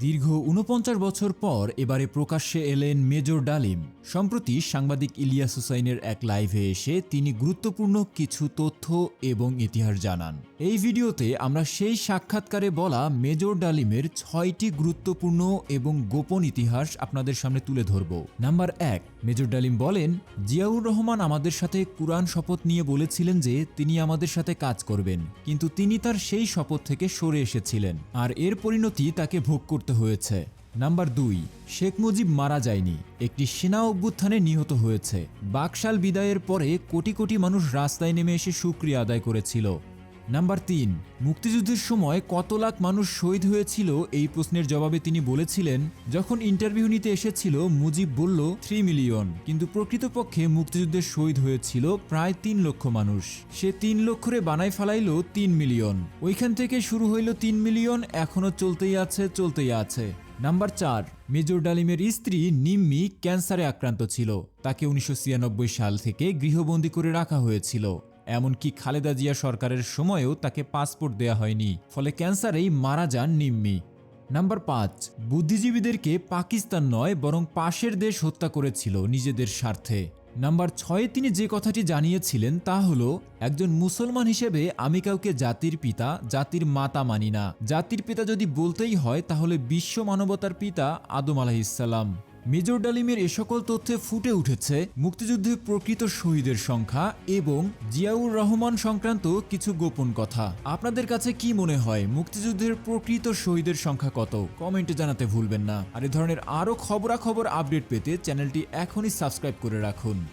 দীর্ঘ উনপঞ্চাশ বছর পর এবারে প্রকাশ্যে এলেন মেজর ডালিম। সম্প্রতি সাংবাদিক ইলিয়াস হুসাইনের এক লাইভে এসে তিনি গুরুত্বপূর্ণ কিছু তথ্য এবং ইতিহাস জানান। এই ভিডিওতে আমরা সেই সাক্ষাৎকারে বলা মেজর ডালিমের ছয়টি গুরুত্বপূর্ণ এবং গোপন ইতিহাস আপনাদের সামনে তুলে ধরব। নাম্বার এক, মেজর ডালিম বলেন, জিয়াউর রহমান আমাদের সাথে কুরআন শপথ নিয়ে বলেছিলেন যে তিনি আমাদের সাথে কাজ করবেন, কিন্তু তিনি তার সেই শপথ থেকে সরে এসেছিলেন, আর এর পরিণতি তাকে ভোগ করতে হয়েছে। নাম্বার দুই, শেখ মুজিব মারা যায়নি, একটি সেনা অভ্যুত্থানে নিহত হয়েছে, বাকশাল বিদায়ের পরে কোটি কোটি মানুষ রাস্তায় নেমে এসে সুক্রিয়া আদায় করেছিল। নাম্বার তিন, মুক্তিযুদ্ধের সময় কত লাখ মানুষ শহীদ হয়েছিল? এই প্রশ্নের জবাবে তিনি বলেছিলেন, যখন ইন্টারভিউ নিতে এসেছিল, মুজিব বলল, থ্রি মিলিয়ন। কিন্তু প্রকৃতপক্ষে মুক্তিযুদ্ধে শহীদ হয়েছিল প্রায় তিন লক্ষ মানুষ। সে তিন লক্ষরে বানায় ফেলাইল তিন মিলিয়ন। ওইখান থেকে শুরু হইল তিন মিলিয়ন, এখনও চলতেই আছে চলতেই আছে। নাম্বার চার, মেজর ডালিমের স্ত্রী নিম্মি ক্যান্সারে আক্রান্ত ছিল। তাকে উনিশশো ছিয়ানব্বই সাল থেকে গৃহবন্দী করে রাখা হয়েছিল। এমনকি খালেদা জিয়া সরকারের সময়েও তাকে পাসপোর্ট দেয়া হয়নি। ফলে ক্যান্সারেই মারা যান নিম্মি। নাম্বার পাঁচ, বুদ্ধিজীবীদেরকে পাকিস্তান নয়, বরং পাশের দেশ হত্যা করেছিল নিজেদের স্বার্থে। নাম্বার ছয়ে তিনি যে কথাটি জানিয়েছিলেন তা হলো, একজন মুসলমান হিসেবে আমি কাউকে জাতির পিতা, জাতির মাতা মানি না। জাতির পিতা যদি বলতেই হয়, তাহলে বিশ্ব মানবতার পিতা আদম আলাহিসাল্লাম মেজর ডালিমের এ সকল তথ্যে ফুটে উঠেছে মুক্তিযুদ্ধে প্রকৃত শহীদের সংখ্যা এবং জিয়াউর রহমান সংক্রান্ত কিছু গোপন কথা। আপনাদের কাছে কি মনে হয়, মুক্তিযুদ্ধের প্রকৃত শহীদের সংখ্যা কত? কমেন্টে জানাতে ভুলবেন না। আর এ ধরনের আরও খবরাখবর আপডেট পেতে চ্যানেলটি এখনই সাবস্ক্রাইব করে রাখুন।